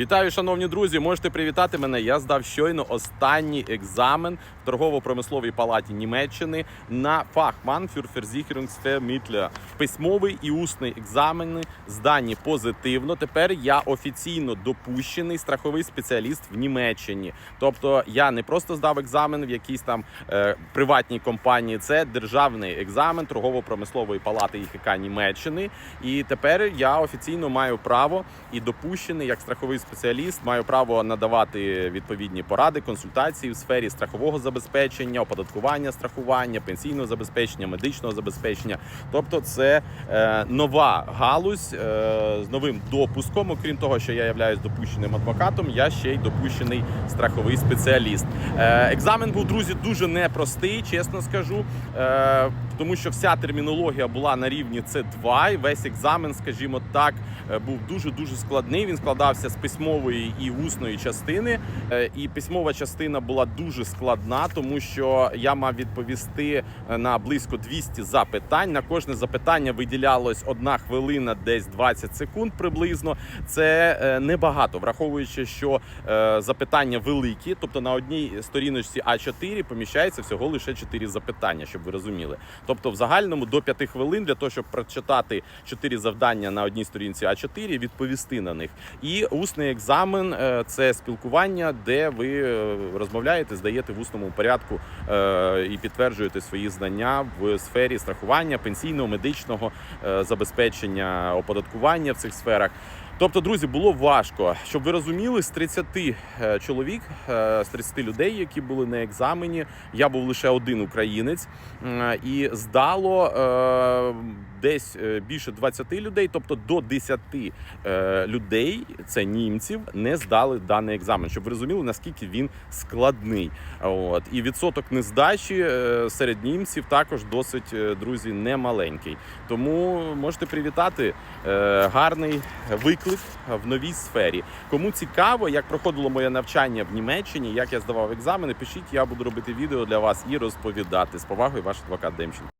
Вітаю, шановні друзі! Можете привітати мене. Я здав щойно останній екзамен в торгово-промисловій палаті Німеччини на Фахман für Письмовий і усний екзамени здані позитивно. Тепер я офіційно допущений страховий спеціаліст в Німеччині. Тобто я не просто здав екзамен в якійсь там е, приватній компанії. Це державний екзамен торгово-промислової палати ІХК Німеччини. І тепер я офіційно маю право і допущений як страховий спеціаліст, маю право надавати відповідні поради, консультації в сфері страхового забезпечення, оподаткування страхування, пенсійного забезпечення, медичного забезпечення. Тобто, це е, нова галузь е, з новим допуском. Окрім того, що я являюсь допущеним адвокатом, я ще й допущений страховий спеціаліст. Е, екзамен був друзі дуже непростий, чесно скажу. Е, тому що вся термінологія була на рівні С2, і весь екзамен, скажімо так, е, був дуже дуже складний. Він складався з письмової і усної частини. Е, І письмова частина була дуже складна, тому що я мав відповісти е, на близько 200 запитань. На кожне запитання виділялось одна хвилина, десь 20 секунд приблизно. Це небагато, враховуючи, що запитання великі, тобто на одній сторіночці А4 поміщається всього лише 4 запитання, щоб ви розуміли. Тобто, в загальному до 5 хвилин для того, щоб прочитати 4 завдання на одній сторінці А4, відповісти на них. І усний екзамен е, це спілкування, де ви е, розмовляєте, здаєте в усному порядку е, і підтверджуєте свої знання в сфері страхування, пенсійного, медичного забезпечення, оподаткування в цих сферах. Тобто, друзі, було важко, щоб ви розуміли, з 30 е, чоловік, е, з 30 людей, які були на екзамені, я був лише один українець, і здало е, десь е, більше 20 людей, тобто до 10 е, людей, це німців, не здали даний екзамен, щоб ви розуміли, наскільки він складний. От і відсоток нездачі е, серед німців також досить друзі немаленький. Тому можете привітати гарний виклик в новій сфері. Кому цікаво, як проходило моє навчання в Німеччині, як я здавав екзамени, пишіть, я буду робити відео для вас і розповідати. З повагою, ваш адвокат Демченко.